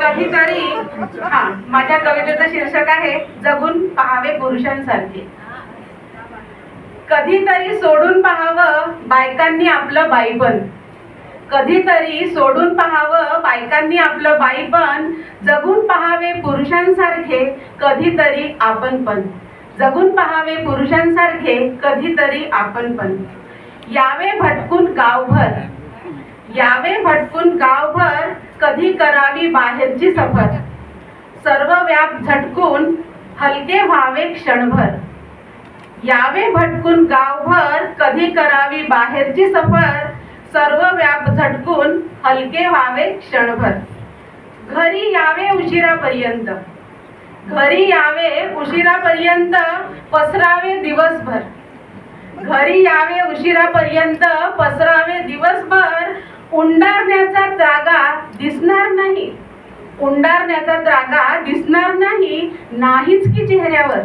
कधीतरी हा माझ्या कवितेचं शीर्षक आहे जगून पहावे पुरुषांसारखे. कधीतरी सोडून पहावं बायकांनी आपलं बाईपण. कधीतरी सोडून पहावं बायकांनी आपलं बाईपण. जगून पहावे पुरुषांसारखे कधीतरी आपण पण जगून पहावे पुरुषांसारखे कधीतरी आपण पण यावे भटकून गावभर. यावे भटकून गावभर कधी करावी बाहेरची सफर? सर्व व्याप झटकून हलके व्हावे क्षणभर. यावे भटकून गावभर कधी करावी बाहेरची सफर? सर्व व्याप झटकून हलके व्हावे क्षणभर. घरी यावे उशिरापर्यंत. घरी यावे उशिरापर्यंत पसरावे दिवसभर. घरी यावे उशिरापर्यंत पसरावे दिवसभर उंडारण्याचा जागा दिसणार नाही. उंडारण्याचा जागा दिसणार नाही नाहीच की चेहऱ्यावर.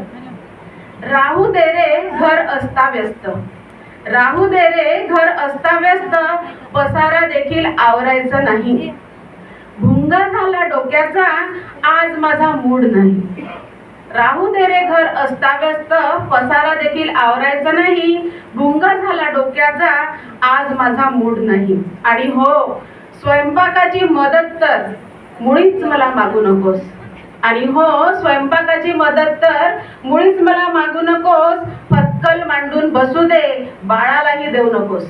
राहू दे रे घर अस्ताव्यस्त. राहू दे रे घर अस्ताव्यस्त पसारा देखील आवरायचा नाही. भुंगा झाला डोक्याचा आज माझा मूड नाही. राहू दे रे घर अस्ताव्यस्त. पसारा देखील आवरायचा नाही. भुंगा झाला डोक्याचा. आज माझा मूड नाही. आणि हो स्वयंपाकाची मदत तर मुळीच मला मागू नकोस. आणि हो स्वयंपाकाची मदत तर मुळीच मला मागू नकोस. फत्कल मांडून बसू दे बाळालाही देऊ नकोस.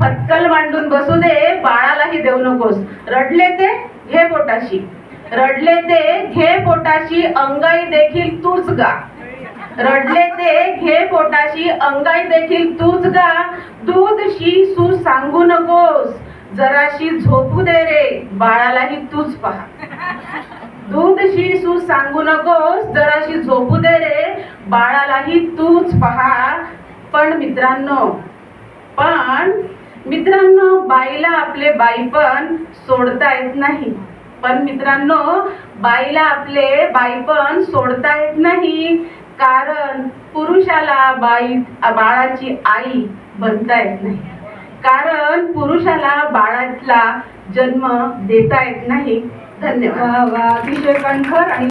फत्कल मांडून बसू दे बाळालाही देऊ नकोस. रडले ते? घे पोटाशी. रडले ते घे पोटाशी अंगाई देखील तूच गा. रडले ते घे पोटाशी अंगाई देखील तूच गा. दूध शी सू सांगू नकोस जराशी झोपू दे रे बाळालाही तूच पहा. दूध शी सू सांगू नकोस जराशी झोपू दे रे बाळालाही तूच पहा. पण मित्रांनो पण मित्रांनो बाईला आपले बाईपण सोडता येत नाही. पण मित्रांनो बाईला आपले बाईपण सोडता येत नाही. कारण पुरुषाला बाई बाळाची आई बनता येत नाही. कारण पुरुषाला बाळातला जन्म देता येत नाही. धन्यवाद. अतिशय कणखर आणि